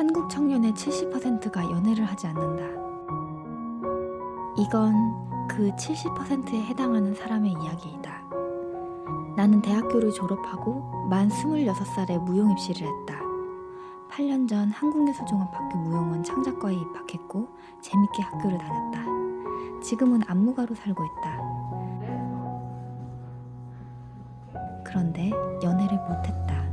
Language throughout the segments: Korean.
한국 청년의 70%가 연애를 하지 않는다. 이건 그 70%에 해당하는 사람의 이야기이다. 나는 대학교를 졸업하고 만 26살에 무용 입시를 했다. 8년 전 한국예술종합학교 무용원 창작과에 입학했고 재밌게 학교를 다녔다. 지금은 안무가로 살고 있다. 그런데 연애를 못했다.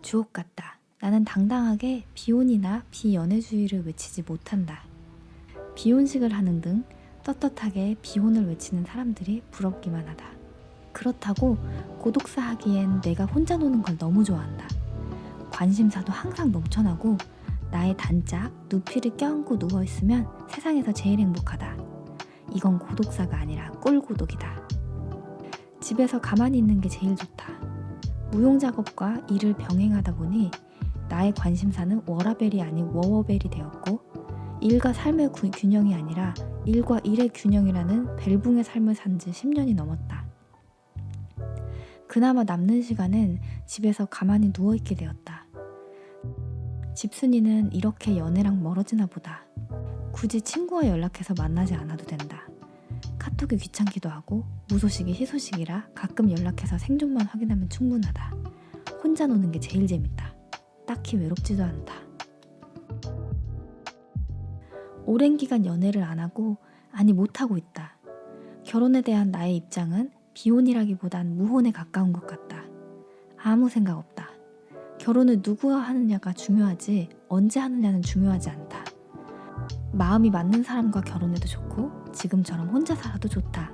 주옥 같다. 나는 당당하게 비혼이나 비연애주의를 외치지 못한다. 비혼식을 하는 등 떳떳하게 비혼을 외치는 사람들이 부럽기만 하다. 그렇다고 고독사 하기엔 내가 혼자 노는 걸 너무 좋아한다. 관심사도 항상 넘쳐나고 나의 단짝 누피를 껴안고 누워있으면 세상에서 제일 행복하다. 이건 고독사가 아니라 꿀고독이다. 집에서 가만히 있는 게 제일 좋다. 무용 작업과 일을 병행하다 보니 나의 관심사는 워라벨이 아닌 워워벨이 되었고 일과 삶의 구- 균형이 아니라 일과 일의 균형이라는 벨붕의 삶을 산 지 10년이 넘었다. 그나마 남는 시간은 집에서 가만히 누워있게 되었다. 집순이는 이렇게 연애랑 멀어지나 보다. 굳이 친구와 연락해서 만나지 않아도 된다. 카톡이 귀찮기도 하고 무소식이 희소식이라 가끔 연락해서 생존만 확인하면 충분하다. 혼자 노는 게 제일 재밌다. 딱히 외롭지도 않다. 오랜 기간 연애를 안 하고 아니 못 하고 있다. 결혼에 대한 나의 입장은 비혼이라기보단 무혼에 가까운 것 같다. 아무 생각 없다. 결혼을 누구와 하느냐가 중요하지 언제 하느냐는 중요하지 않다. 마음이 맞는 사람과 결혼해도 좋고 지금처럼 혼자 살아도 좋다.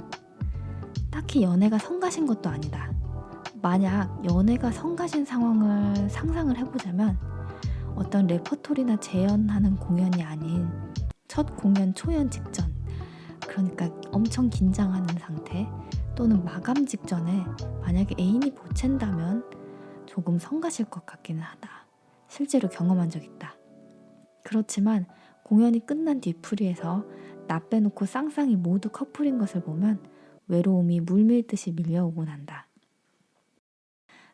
딱히 연애가 성가신 것도 아니다. 만약 연애가 성가신 상황을 상상을 해보자면 어떤 레퍼토리나 재연하는 공연이 아닌 첫 공연 초연 직전 그러니까 엄청 긴장하는 상태 또는 마감 직전에 만약에 애인이 보챈다면 조금 성가실 것 같기는 하다. 실제로 경험한 적 있다. 그렇지만 공연이 끝난 뒤풀이에서 나 빼놓고 쌍쌍이 모두 커플인 것을 보면 외로움이 물밀듯이 밀려오곤 한다.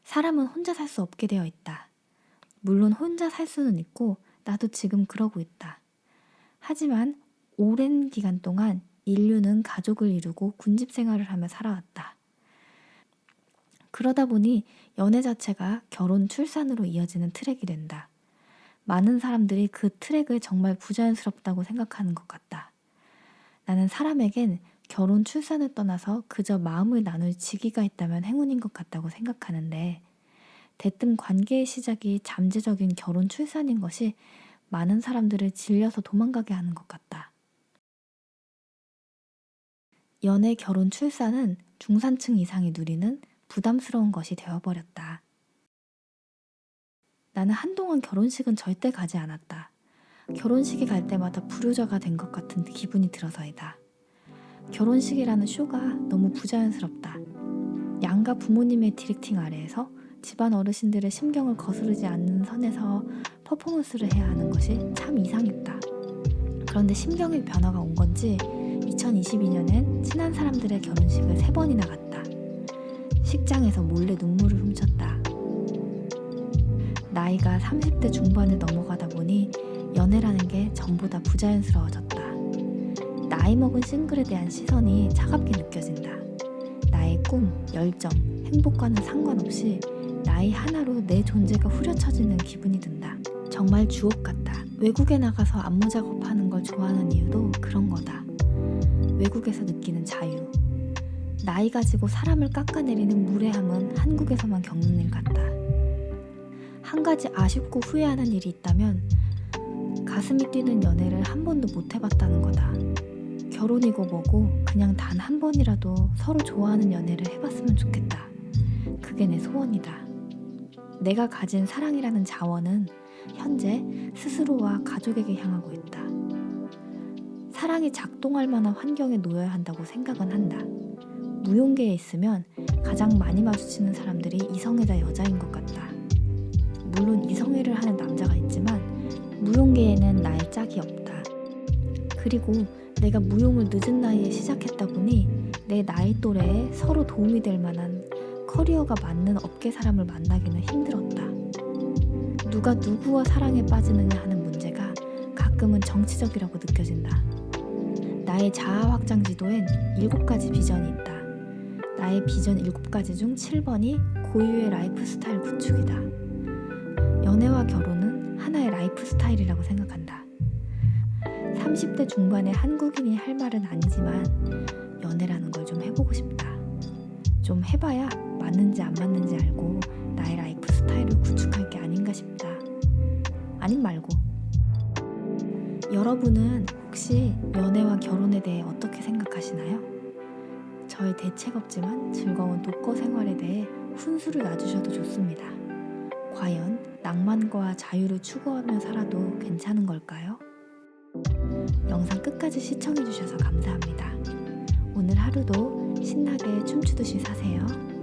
사람은 혼자 살 수 없게 되어 있다. 물론 혼자 살 수는 있고 나도 지금 그러고 있다. 하지만 오랜 기간 동안 인류는 가족을 이루고 군집 생활을 하며 살아왔다. 그러다 보니 연애 자체가 결혼 출산으로 이어지는 트랙이 된다. 많은 사람들이 그 트랙을 정말 부자연스럽다고 생각하는 것 같다. 나는 사람에겐 결혼 출산을 떠나서 그저 마음을 나눌 지기가 있다면 행운인 것 같다고 생각하는데 대뜸 관계의 시작이 잠재적인 결혼 출산인 것이 많은 사람들을 질려서 도망가게 하는 것 같다. 연애, 결혼, 출산은 중산층 이상이 누리는 부담스러운 것이 되어버렸다. 나는 한동안 결혼식은 절대 가지 않았다. 결혼식에 갈 때마다 불효자가 된 것 같은 기분이 들어서이다. 결혼식이라는 쇼가 너무 부자연스럽다. 양가 부모님의 디렉팅 아래에서 집안 어르신들의 심경을 거스르지 않는 선에서 퍼포먼스를 해야 하는 것이 참 이상했다. 그런데 심경의 변화가 온 건지 2022년엔 친한 사람들의 결혼식을 세 번이나 갔다. 식장에서 몰래 눈물을 훔쳤다. 나이가 30대 중반을 넘어가다 보니 연애라는 게 전보다 부자연스러워졌다. 나이 먹은 싱글에 대한 시선이 차갑게 느껴진다. 나의 꿈, 열정, 행복과는 상관없이 나이 하나로 내 존재가 후려쳐지는 기분이 든다. 정말 주옥 같다. 외국에 나가서 안무 작업하는 걸 좋아하는 이유도 그런 거다. 외국에서 느끼는 자유. 나이 가지고 사람을 깎아내리는 무례함은 한국에서만 겪는 일 같다. 한 가지 아쉽고 후회하는 일이 있다면 가슴이 뛰는 연애를 한 번도 못 해봤다는 거다. 결혼이고 뭐고 그냥 단 한 번이라도 서로 좋아하는 연애를 해봤으면 좋겠다. 그게 내 소원이다. 내가 가진 사랑이라는 자원은 현재 스스로와 가족에게 향하고 있다. 사랑이 작동할 만한 환경에 놓여야 한다고 생각은 한다. 무용계에 있으면 가장 많이 마주치는 사람들이 이성애자 여자인 것 같다. 물론 이성애를 하는 남자가 있지만 무용계에는 나의 짝이 없다. 그리고 내가 무용을 늦은 나이에 시작했다 보니 내 나이 또래에 서로 도움이 될 만한 커리어가 맞는 업계 사람을 만나기는 힘들었다. 누가 누구와 사랑에 빠지느냐 하는 문제가 가끔은 정치적이라고 느껴진다. 나의 자아 확장 지도엔 일곱 가지 비전이 있다. 나의 비전 일곱 가지 중 7번이 고유의 라이프 스타일 구축이다. 연애와 결혼은 하나의 라이프 스타일이라고 생각한다. 30대 중반의 한국인이 할 말은 아니지만 연애라는 걸 좀 해보고 싶다. 좀 해봐야 맞는지 안 맞는지 알고 나의 라이프 스타일을 구축할 게 아닌가 싶다. 아님 말고. 여러분은 혹시 연애와 결혼에 대해 어떻게 생각하시나요? 저의 대책 없지만 즐거운 독거 생활에 대해 훈수를 놔주셔도 좋습니다. 과연 낭만과 자유를 추구하며 살아도 괜찮은 걸까요? 영상 끝까지 시청해주셔서 감사합니다. 오늘 하루도 신나게 춤추듯이 사세요.